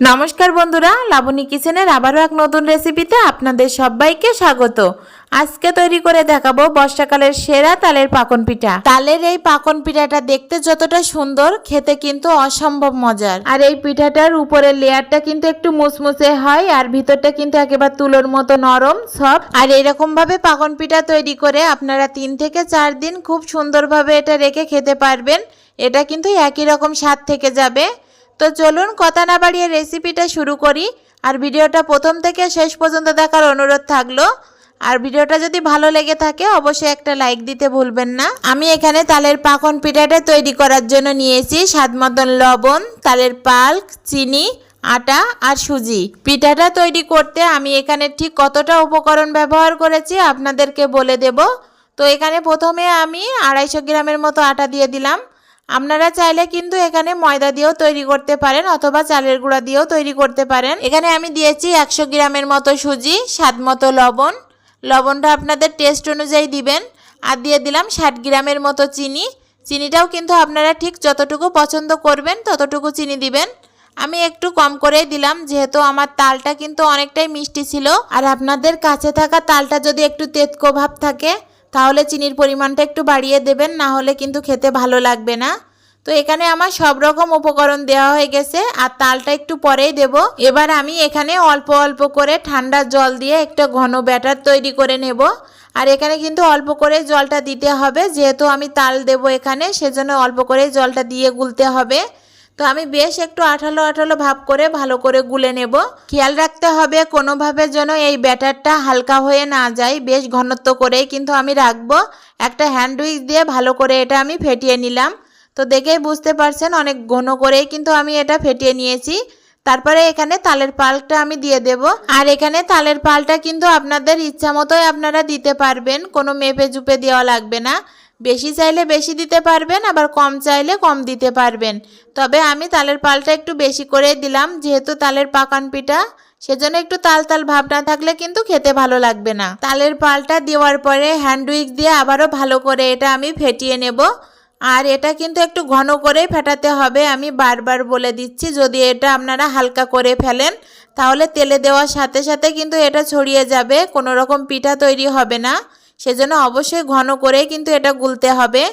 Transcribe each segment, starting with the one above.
নমস্কার বন্ধুরা লাবণী কিচেনের আবারও এক নতুন রেসিপিতে আপনাদের সবাইকে স্বাগত। আজকে তৈরি করে দেখাবো বর্ষাকালের সেরা তালের পাকন পিঠা। তালের এই পাকন পিঠাটা দেখতে যতটা সুন্দর খেতে কিন্তু অসম্ভব মজার। আর এই পিঠাটার উপরের লেয়ারটা কিন্তু একটু মুসমুসে হয় আর ভিতরটা কিন্তু একেবারে তুলোর মতো নরম সফট আর এরকম ভাবে পাকন পিঠা তৈরি করে আপনারা তিন থেকে চার দিন খুব সুন্দরভাবে এটা রেখে খেতে পারবেন। এটা কিন্তু একই রকম স্বাদ থেকে যাবে। তো চলুন কথা না বাড়িয়ে রেসিপিটা শুরু করি। আর ভিডিওটা প্রথম থেকে শেষ পর্যন্ত দেখার অনুরোধ থাকল। আর ভিডিওটা যদি ভালো লেগে থাকে, অবশ্যই একটা লাইক দিতে ভুলবেন না। আমি এখানে তালের পাকন পিঠাটা তৈরি করার জন্য নিয়েছি স্বাদ মতন লবণ, তালের পাল্ক, চিনি, আটা আর সুজি। পিঠাটা তৈরি করতে আমি এখানে ঠিক কতটা উপকরণ ব্যবহার করেছি আপনাদেরকে বলে দেব। তো এখানে প্রথমে আমি আড়াইশো গ্রামের মতো আটা দিয়ে দিলাম। আপনারা চাইলে কিন্তু এখানে ময়দা দিয়েও তৈরি করতে পারেন অথবা চালের গুঁড়া দিয়েও তৈরি করতে পারেন। এখানে আমি দিয়েছি একশো গ্রামের মতো সুজি, স্বাদ মতো লবণ। লবণটা আপনাদের টেস্ট অনুযায়ী দিবেন। আর দিয়ে দিলাম ষাট গ্রামের মতো চিনি। চিনিটাও কিন্তু আপনারা ঠিক যতটুকু পছন্দ করবেন ততটুকু চিনি দিবেন। আমি একটু কম করেই দিলাম, যেহেতু আমার তালটা কিন্তু অনেকটাই মিষ্টি ছিল। আর আপনাদের কাছে থাকা তালটা যদি একটু তেতকো ভাব থাকে তাহলে চিনির পরিমাণটা একটু বাড়িয়ে দেবেন, না হলে কিন্তু খেতে ভালো লাগবে না। তো এখানে আমার সব রকম উপকরণ দেওয়া হয়ে গেছে, আর তালটা একটু পরেই দেব। এবার আমি এখানে অল্প অল্প করে ঠান্ডা জল দিয়ে একটা ঘন ব্যাটার তৈরি করে নেব। আর এখানে কিন্তু অল্প করে জলটা দিতে হবে, যেহেতু আমি তাল দেব এখানে, সেজন্য অল্প করে জলটা দিয়ে গুলতে হবে। তো আমি বেশ একটু আঠালো আঠালো ভাব করে ভালো করে গুলে নেব। খেয়াল রাখতে হবে কোনোভাবে যেন এই ব্যাটারটা হালকা হয়ে না যায়। বেশ ঘনত্ব করেই কিন্তু আমি রাখব। একটা হ্যান্ড উইক দিয়ে ভালো করে এটা আমি ফেটিয়ে নিলাম। তো দেখেই বুঝতে পারছেন অনেক ঘন করেই কিন্তু আমি এটা ফেটিয়ে নিয়েছি। তারপরে এখানে তালের পালটা আমি দিয়ে দেব। আর এখানে তালের পালটা কিন্তু আপনাদের ইচ্ছা মতোই আপনারা দিতে পারবেন। কোনো মেপে জুপে দেওয়া লাগবে না। বেশি চাইলে বেশি দিতে পারবেন, আবার কম চাইলে কম দিতে পারবেন। তবে আমি তালের পালটা একটু বেশি করে দিলাম, যেহেতু তালের পাকান পিঠা, সেজন্য একটু তাল তাল ভাব না থাকলে কিন্তু খেতে ভালো লাগবে না। তালের পালটা দেওয়ার পরে হ্যান্ড উইক দিয়ে আবারও ভালো করে এটা আমি ফেটিয়ে নেব। আর এটা কিন্তু একটু ঘন করেই ফেটাতে হবে, আমি বারবার বলে দিচ্ছি, যদি এটা আপনারা হালকা করে ফেলেন, তাহলে তেলে দেওয়ার সাথে সাথে কিন্তু এটা ছড়িয়ে যাবে, কোনো রকম পিঠা তৈরি হবে না। সেজন্য অবশ্যই ঘন করেই কিন্তু এটা গুলতে হবে।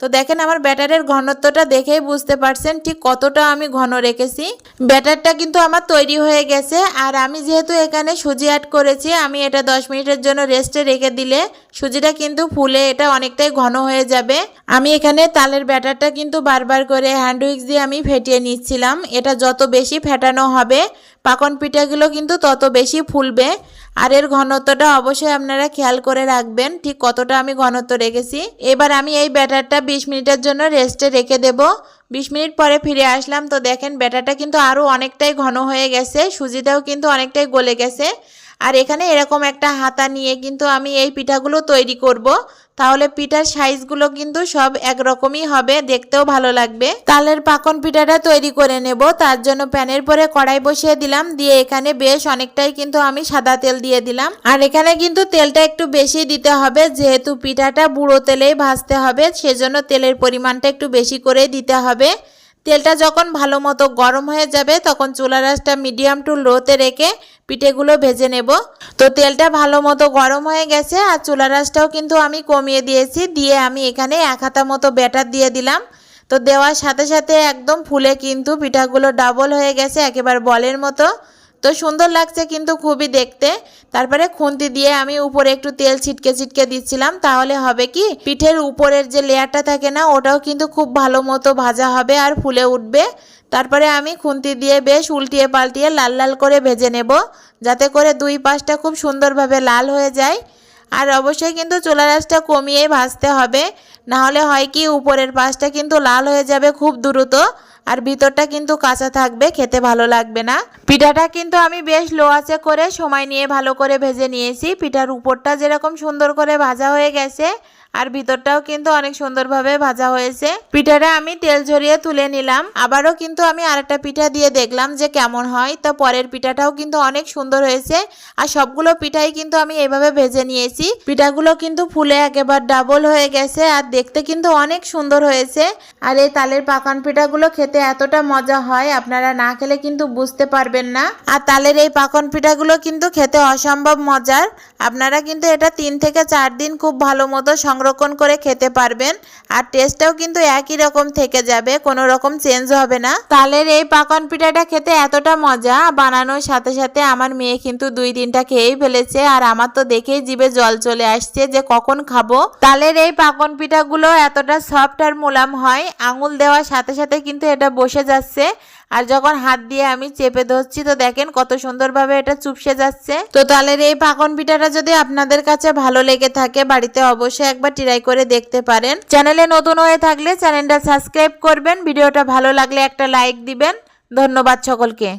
তো দেখেন আমার ব্যাটারের ঘনত্বটা দেখেই বুঝতে পারছেন ঠিক কতটা আমি ঘন রেখেছি। ব্যাটারটা কিন্তু আমার তৈরি হয়ে গেছে আর আমি যেহেতু এখানে সুজি অ্যাড করেছি, আমি এটা 10 মিনিটের জন্য রেস্টে রেখে দিলে সুজিটা কিন্তু ফুলে, এটা অনেকটাই ঘন হয়ে যাবে। আমি এখানে তালের ব্যাটারটা কিন্তু বারবার করে হ্যান্ড উইক্স দিয়ে আমি ফেটিয়ে নিচ্ছিলাম, এটা যত বেশি ফেটানো হবে, পাকন পিঠাগুলো কিন্তু তত বেশি ফুলবে। আর এর ঘনত্বটা অবশ্যই আপনারা খেয়াল করে রাখবেন, ঠিক কতটা আমি ঘনত্ব রেখেছি। এবার আমি এই ব্যাটারটা বিশ মিনিটের জন্য রেস্টে রেখে দেব। বিশ মিনিট পরে ফিরে আসলাম, তো দেখেন ব্যাটারটা কিন্তু আরও অনেকটাই ঘন হয়ে গেছে, সুজিটাও কিন্তু অনেকটাই গলে গেছে। আর এখানে এরকম একটা হাতা নিয়ে কিন্তু আমি এই পিঠাগুলো তৈরি করব। তাহলে পিঠার সাইজগুলো কিন্তু সব একরকমই হবে, দেখতেও ভালো লাগবে। তালের পাকন পিঠাটা তৈরি করে নেব, তার জন্য প্যানের পরে কড়াই বসিয়ে দিলাম, দিয়ে এখানে বেশ অনেকটাই কিন্তু আমি সাদা তেল দিয়ে দিলাম। আর এখানে কিন্তু তেলটা একটু বেশি দিতে হবে, যেহেতু পিঠাটা বুড়ো তেলেই ভাজতে হবে, সেজন্য তেলের পরিমাণটা একটু বেশি করে দিতে হবে। তেলটা যখন ভালো মতো গরম হয়ে যাবে, তখন চুলা রাসটা মিডিয়াম টু লোতে রেখে পিঠেগুলো ভেজে নেব। তো তেলটা ভালো মতো গরম হয়ে গেছে, আর চুলা রাসটাও কিন্তু আমি কমিয়ে দিয়েছি, দিয়ে আমি এখানে এক হাতা মতো ব্যাটার দিয়ে দিলাম। তো দেওয়ার সাথে সাথে একদম ফুলে কিন্তু পিঠাগুলো ডাবল হয়ে গেছে, একেবারে বলের মতো। তো সুন্দর লাগছে কিন্তু খুবই দেখতে। তারপরে খুন্তি দিয়ে আমি উপরে একটু তেল ছিটকে ছিটকে দিচ্ছিলাম, তাহলে হবে কি? পিঠের উপরের যে লেয়ারটা থাকে না, ওটাও কিন্তু খুব ভালো মতো ভাজা হবে আর ফুলে উঠবে। তারপরে আমি খুন্তি দিয়ে বেশ উল্টিয়ে পাল্টিয়ে লাল লাল করে ভেজে নেব, যাতে করে দুই পাশটা খুব সুন্দরভাবে লাল হয়ে যায়। আর অবশ্যই কিন্তু চুলা রাসটা কমিয়ে ভাজতে হবে না হলে হয় কি, উপরের পাশটা কিন্তু লাল হয়ে যাবে খুব দ্রুত। আর ভিতরটা কিন্তু কাঁচা থাকবে, খেতে ভালো লাগবে না। পিঠাটা কিন্তু আমি বেশ লো আঁচে করে সময় নিয়ে ভালো করে ভেজে নিয়েছি। পিঠার উপরটা যেরকম সুন্দর করে ভাজা হয়ে গেছে আর ভিতরটাও কিন্তু অনেক সুন্দরভাবে ভাজা হয়েছে। পিঠাটা আমি তেল ঝরিয়ে তুলে নিলাম। আবারও কিন্তু আমি আরেকটা পিঠা দিয়ে দেখলাম যে কেমন হয়। তো পরের পিঠাটাও কিন্তু অনেক সুন্দর হয়েছে। আর সবগুলো পিঠাই কিন্তু আমি এভাবে ভেজে নিয়েছি। পিঠাগুলো কিন্তু ফুলে একেবারে ডাবল হয়ে গেছে আর দেখতে কিন্তু অনেক সুন্দর হয়েছে। আর এই তালের পাকান পিঠাগুলো খেতে এতটা মজা হয়, আপনারা না খেলে কিন্তু বুঝতে পারবেন না। আর তালের এই পাকন পিঠাগুলো কিন্তু খেতে অসম্ভব মজার। আপনারা কিন্তু এটা তিন থেকে চার দিন খুব ভালো মতো সংরক্ষণ করে খেতে পারবেন। আর টেস্টটাও কিন্তু একই রকম থেকে যাবে, কোনো রকম চেঞ্জ হবে না। তালের এই পাকন পিঠাটা খেতে এতটা মজা, বানানোর সাথে সাথে আমার মেয়ে কিন্তু দুই তিনটা খেয়েই ফেলেছে। আর আমার তো দেখেই জিভে জল চলে আসছে যে কখন খাব। তালের এই পাকন পিঠাগুলো এতটা সফট আর মোলাম হয়, আঙুল দেওয়ার সাথে সাথে কিন্তু এটা বসে যাচ্ছে। আর যখন হাত দিয়ে আমি চেপে ধরছি, তো দেখেন কত সুন্দরভাবে এটা চুপসে যাচ্ছে। তো তালের এই পাকন পিঠাটা যদি আপনাদের কাছে ভালো লেগে থাকে, বাড়িতে অবশ্যই একবার ট্রাই করে দেখতে পারেন। চ্যানেলে নতুন হয়ে থাকলে চ্যানেলটা সাবস্ক্রাইব করবেন, ভিডিওটা ভালো লাগলে একটা লাইক দিবেন। ধন্যবাদ সকলকে।